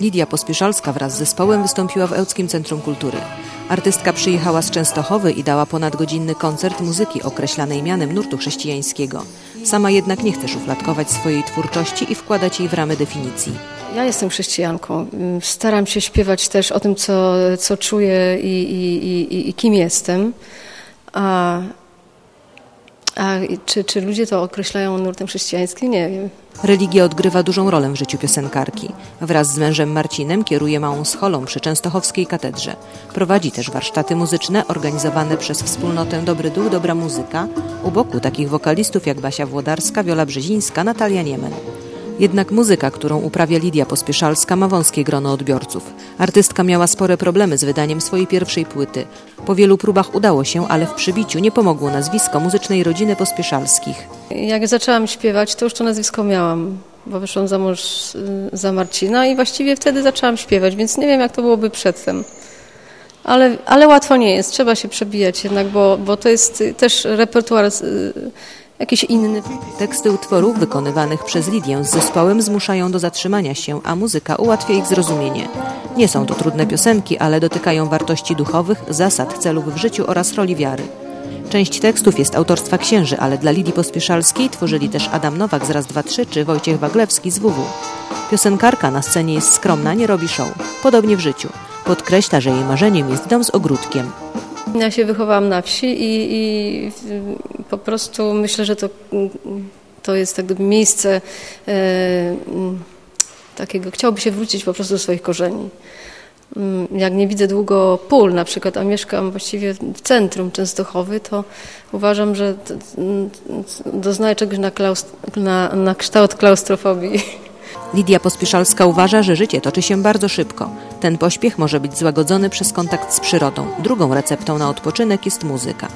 Lidia Pospieszalska wraz z zespołem wystąpiła w Ełckim Centrum Kultury. Artystka przyjechała z Częstochowy i dała ponadgodzinny koncert muzyki określanej mianem nurtu chrześcijańskiego. Sama jednak nie chce szufladkować swojej twórczości i wkładać jej w ramy definicji. Ja jestem chrześcijanką. Staram się śpiewać też o tym, co, co czuję i, i, i, i kim jestem. A, a czy, czy ludzie to określają nurtem chrześcijańskim? Nie wiem. Religia odgrywa dużą rolę w życiu piosenkarki. Wraz z mężem Marcinem kieruje małą scholą przy Częstochowskiej katedrze. Prowadzi też warsztaty muzyczne organizowane przez wspólnotę Dobry Duch, Dobra Muzyka u boku takich wokalistów jak Basia Włodarska, Wiola Brzezińska, Natalia Niemen. Jednak muzyka, którą uprawia Lidia Pospieszalska, ma wąskie grono odbiorców. Artystka miała spore problemy z wydaniem swojej pierwszej płyty. Po wielu próbach udało się, ale w przybiciu nie pomogło nazwisko muzycznej rodziny Pospieszalskich. Jak zaczęłam śpiewać, to już to nazwisko miałam, bo wyszłam za mąż y, za Marcina i właściwie wtedy zaczęłam śpiewać, więc nie wiem, jak to byłoby przedtem. Ale, ale łatwo nie jest, trzeba się przebijać jednak, bo, bo to jest też repertuar y, jakiś inny. Teksty utworów wykonywanych przez Lidię z zespołem zmuszają do zatrzymania się, a muzyka ułatwia ich zrozumienie. Nie są to trudne piosenki, ale dotykają wartości duchowych, zasad, celów w życiu oraz roli wiary. Część tekstów jest autorstwa księży, ale dla Lidii Pospieszalskiej tworzyli też Adam Nowak z Raz, Dwa, Trzy czy Wojciech Waglewski z WW. Piosenkarka na scenie jest skromna, nie robi show. Podobnie w życiu. Podkreśla, że jej marzeniem jest dom z ogródkiem. Ja się wychowałam na wsi i, i po prostu myślę, że to, to jest tak miejsce e, takiego, chciałoby się wrócić po prostu do swoich korzeni. Mm, jak nie widzę długo pól na przykład, a mieszkam właściwie w centrum Częstochowy, to uważam, że doznaję czegoś na, klaust- na, na kształt klaustrofobii. Lidia Pospieszalska uważa, że życie toczy się bardzo szybko. Ten pośpiech może być złagodzony przez kontakt z przyrodą. Drugą receptą na odpoczynek jest muzyka.